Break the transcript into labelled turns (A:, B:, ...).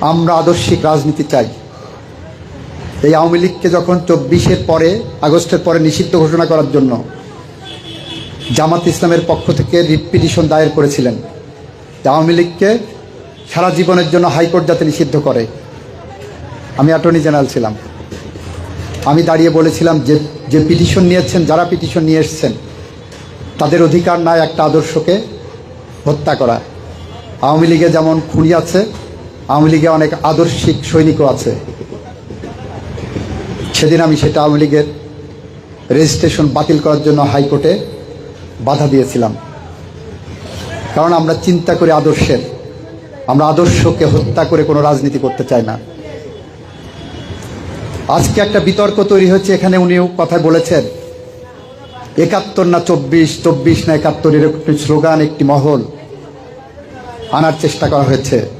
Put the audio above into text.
A: আমরা আদর্শিক রাজনীতি চাই। এই আওয়ামী লীগকে যখন চব্বিশের পরে, আগস্টের পরে নিষিদ্ধ ঘোষণা করার জন্য জামাত ইসলামের পক্ষ থেকে রিট পিটিশন দায়ের করেছিলেন আওয়ামী লীগকে সারা জীবনের জন্য হাইকোর্ট যাতে নিষিদ্ধ করে। আমি অ্যাটর্নি জেনারেল ছিলাম। আমি দাঁড়িয়ে বলেছিলাম যে যে পিটিশন নিয়েছেন, যারা পিটিশন নিয়ে এসছেন, তাদের অধিকার নাই একটা আদর্শকে হত্যা করা। আওয়ামী লীগে যেমন খুঁড়ি আছে আওয়ামী লীগে অনেক আদর্শিক সৈনিকও আছে। সেদিন আমি সেটা আওয়ামী লীগের রেজিস্ট্রেশন বাতিল করার জন্য হাইকোর্টে বাধা দিয়েছিলাম। কারণ আমরা চিন্তা করি আদর্শের। আমরা আদর্শকে হত্যা করে কোনো রাজনীতি করতে চাই না। আজকে একটা বিতর্ক তৈরি হচ্ছে, এখানে উনিও কথা বলেছেন, একাত্তর না চব্বিশ চব্বিশ না একাত্তর, এরকম স্লোগান, একটি মহল আনার চেষ্টা করা হয়েছে।